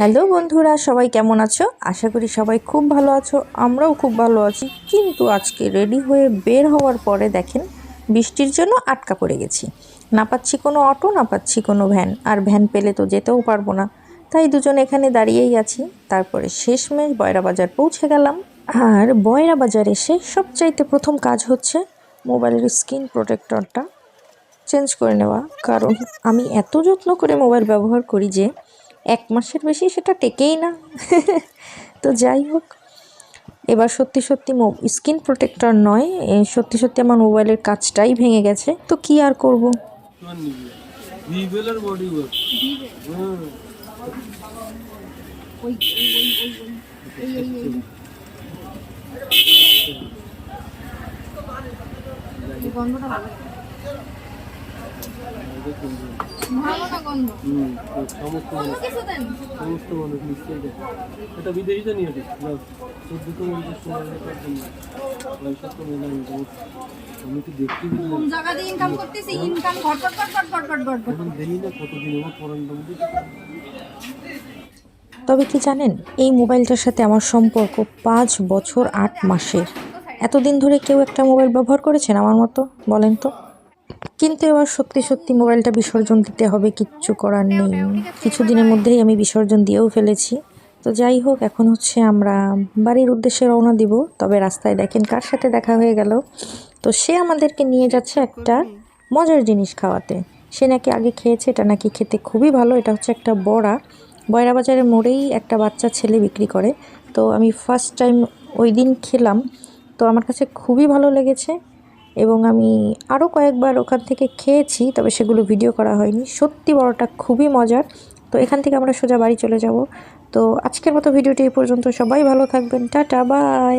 Hello বন্ধুরা, সবাই কেমন আছো? আশা করি সবাই খুব ভালো আছো, আমরাও খুব ভালো আছি। কিন্তু আজকে রেডি হয়ে বের হওয়ার পরে দেখেন, বৃষ্টির জন্য আটকা পড়ে গেছি। না পাচ্ছি কোনো অটো, না পাচ্ছি কোনো ভ্যান, আর ভ্যান পেলে তো যেতেও পারব না। তাই দুজন এখানে দাঁড়িয়েই আছি। তারপরে শেষমেশ বয়রা বাজার পৌঁছে গেলাম। আর বয়রা বাজার এসে সবচাইতে প্রথম কাজ হচ্ছে মোবাইলের স্ক্রিন প্রোটেক্টরটা চেঞ্জ করে নেওয়া। কারণ আমি এত যত্ন করে মোবাইল ব্যবহার করি যে এক মাসের বেশি সেটা টেকেই না তো যাই হোক এবার সত্যি সত্যি স্কিন প্রোটেক্টর নয় সত্যি সত্যি আমার মোবাইলের কাজটাই ভেঙে গেছে তো কি আর করব হ্যাঁ গন্ধটা ভালো ভালো না গন্ধ হুম তো তবে কি জানেন, এই মোবাইলটার সাথে আমার সম্পর্ক পাঁচ বছর আট মাসের। এতদিন ধরে কেউ একটা মোবাইল ব্যবহার করেছেন আমার মতো, বলেন তো? কিন্তু এবার সত্যি সত্যি মোবাইলটা বিসর্জন দিতে হবে কিচ্ছু করার নেই। কিছুদিনের মধ্যেই আমি বিসর্জন দিয়েও ফেলেছি। তো যাই হোক এখন হচ্ছে আমরা বাড়ির উদ্দেশ্যে রওনা দিব। তবে রাস্তায় দেখেন কার সাথে দেখা হয়ে গেল। তো সে আমাদেরকে নিয়ে যাচ্ছে একটা মজার জিনিস খাওয়াতে। সে নাকি আগে খেয়েছে এটা নাকি খেতে খুবই ভালো এটা হচ্ছে একটা বড়া। বয়রা বাজারের মোড়েই একটা বাচ্চা ছেলে বিক্রি করে। তো আমি ফার্স্ট টাইম ওই দিন খেলাম। তো আমার কাছে খুবই ভালো লেগেছে। এবং আমি আরও কয়েকবার ওখান থেকে খেয়েছি, তবে সেগুলো ভিডিও করা হয়নি। সত্যি বড়টা খুবই মজার। তো এখান থেকে আমরা সোজা বাড়ি চলে যাব। তো আজকের মতো ভিডিওটি এই পর্যন্ত। সবাই ভালো থাকবেন। Tata, bye!